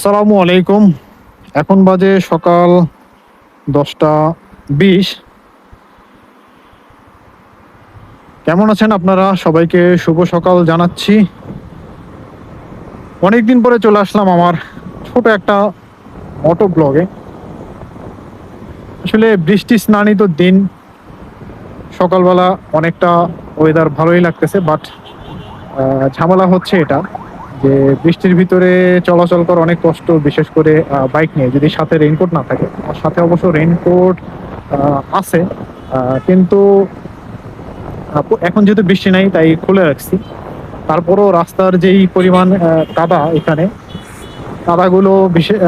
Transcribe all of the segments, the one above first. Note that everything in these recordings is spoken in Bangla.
সালামু আলাইকুম। এখন বাজে সকাল দশটা বিশ। কেমন আছেন আপনারা? সবাইকে শুভ সকাল জানাচ্ছি। অনেকদিন পরে চলে আসলাম আমার ছোট একটা অটো ব্লগে। আসলে বৃষ্টি স্নানিত দিন। সকালবেলা অনেকটা ওয়েদার ভালোই লাগতেছে বাট ঝামেলা হচ্ছে এটা। যে বৃষ্টির ভিতরে চলাচল করা অনেক কষ্ট, বিশেষ করে বাইক নিয়ে যদি সাথে রেইনকোট না থাকে। আমার সাথে অবশ্য রেইনকোট আছে কিন্তু এখন যেহেতু বৃষ্টি নাই, তাই খুলে রাখছি। তারপরও রাস্তার যেই পরিমাণ কাদা এখানে, কাদাগুলো বিশেষ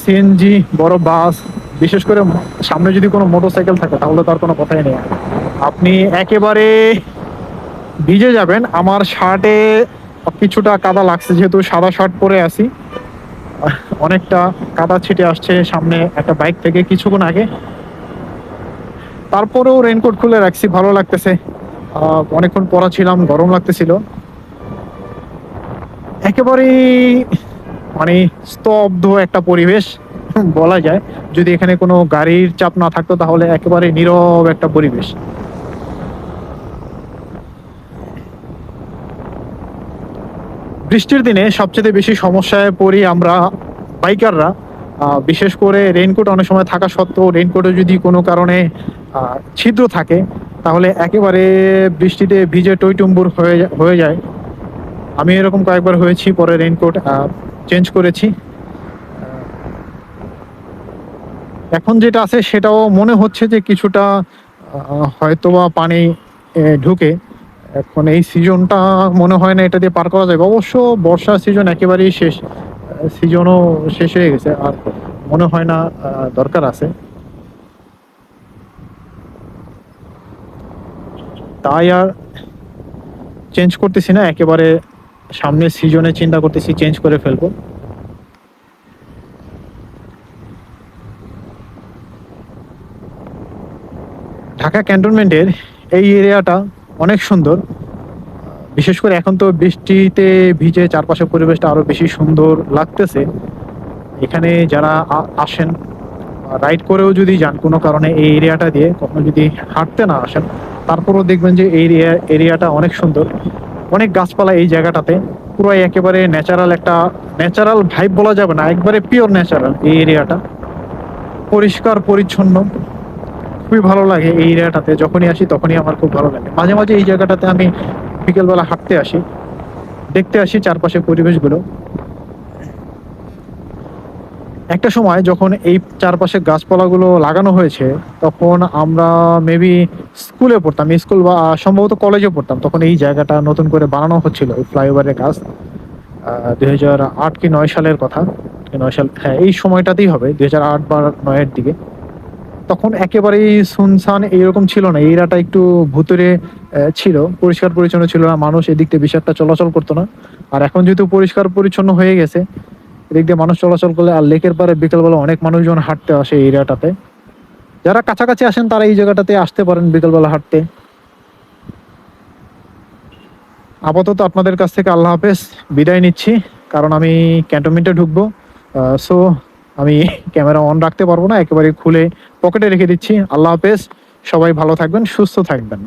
সিএনজি বড় বাস, বিশেষ করে সামনে যদি কোনো মোটরসাইকেল থাকে, তাহলে তার কোনো কথাই নেই। আপনি একেবারে ভিজে যাবেন, আমার শার্টে কিছুটা কাদা লাগছে, যেহেতু সাদা শার্ট পরে আছি। অনেকটা কাদা ছিটে আসছে সামনে একটা বাইক থেকে কিছুক্ষণ আগে। তারপরেও রেনকোট খুলে রাখছি, ভালো লাগতেছে। অনেকক্ষণ পরা ছিলাম, গরম লাগতেছিল। একেবারেই মানে স্তব্ধ একটা পরিবেশ, বলা যায়। যদি এখানে কোনো গাড়ির চাপ না থাকতো, তাহলে একেবারে নীরব একটা পরিবেশ। বৃষ্টির দিনে সবচেয়ে বেশি সমস্যায় পড়ি আমরা বাইকাররা। বিশেষ করে রেইনকোট অনেক সময় থাকা সত্ত্বেও রেইনকোটে যদি কোনো কারণে ছিদ্র থাকে, তাহলে একেবারে বৃষ্টিতে ভিজে টইটুম্বুর হয়ে হয়ে যায়। আমি এরকম কয়েকবার হয়েছি, পরে রেইনকোট চেঞ্জ করেছি। এখন যেটা আছে সেটাও মনে হচ্ছে যে কিছুটা হয়তোবা পানি ঢুকে। এখন এই সিজনটা মনে হয় না এটা দিয়ে পার করা যাবে। অবশ্য বর্ষা সিজন একেবারেই শেষ সিজনও শেষ হয়ে গেছে, আর মনে হয় না দরকার আছে। তাই আর চেঞ্জ করতেছি না, একেবারে সামনের সিজনে চিন্তা করতেছি চেঞ্জ করে ফেলব। ঢাকা ক্যান্টনমেন্টের এই এরিয়াটা অনেক সুন্দর। বিশেষ করে এখন তো বৃষ্টিতে ভিজে চারপাশের পরিবেশটা আরও বেশি সুন্দর লাগতেছে। এখানে যারা আসেন রাইড করেও যদি যান কোনো কারণে এই এরিয়াটা দিয়ে, কখনো যদি হাঁটতে না আসেন, তারপরেও দেখবেন যে এই এরিয়া, এরিয়াটা অনেক সুন্দর। অনেক গাছপালা এই জায়গাটাতে। পুরো একেবারে ন্যাচারাল একটা ন্যাচারাল ভাইব বলা যাবে না, একবারে পিওর ন্যাচারাল এই এরিয়াটা। পরিষ্কার, পরিচ্ছন্ন। খুবই ভালো লাগে এই এরিয়াটাতে। যখনই আসি তখনই আমার খুব ভালো লাগে। মাঝে মাঝে এই জায়গাটাতে আমি বিকেলবেলা হাঁটতে আসি। দেখতে আসি চারপাশের পরিবেশগুলো। একটা সময় যখন এই চারপাশে গাছপালাগুলো লাগানো হয়েছে, তখন আমরা মেবি স্কুলে পড়তাম। স্কুল বা সম্ভবত কলেজে পড়তাম। তখন এই জায়গাটা নতুন করে বানানো হচ্ছিল, ওই ফ্লাইওভারের গাছ। দুই হাজার আট কি নয় সালের কথা। নয় সাল হ্যাঁ এই সময়টাতেই হবে, দুই হাজার আট বা নয়ের দিকে। তখন একেবারেই শুনশান এইরকম ছিল না। এই এরিয়াটা একটু ভুতুরে ছিল, পরিষ্কার পরিচ্ছন্ন ছিল না। মানুষ এদিক দিয়ে একটা চলাচল করতো না। আর এখন যেহেতু পরিষ্কার পরিচ্ছন্ন হয়ে গেছে, এদিক দিয়ে মানুষ চলাচল করলে আর লেকের পারে বিকেলবেলা অনেক মানুষজন হাঁটতে আসে এই এরিয়াটাতে যারা কাছাকাছি আসেন, তারা এই জায়গাটাতে আসতে পারেন বিকেলবেলা হাঁটতে। আপাতত আপনাদের কাছ থেকে আল্লাহ হাফেজ, বিদায় নিচ্ছি। কারণ আমি ক্যান্টনমেন্টে ঢুকবো। সো আমি ক্যামেরা অন রাখতে পারব না, একেবারে খুলে পকেটে রেখে দিচ্ছি। আল্লাহ হাফেজ। সবাই ভালো থাকবেন সুস্থ থাকবেন।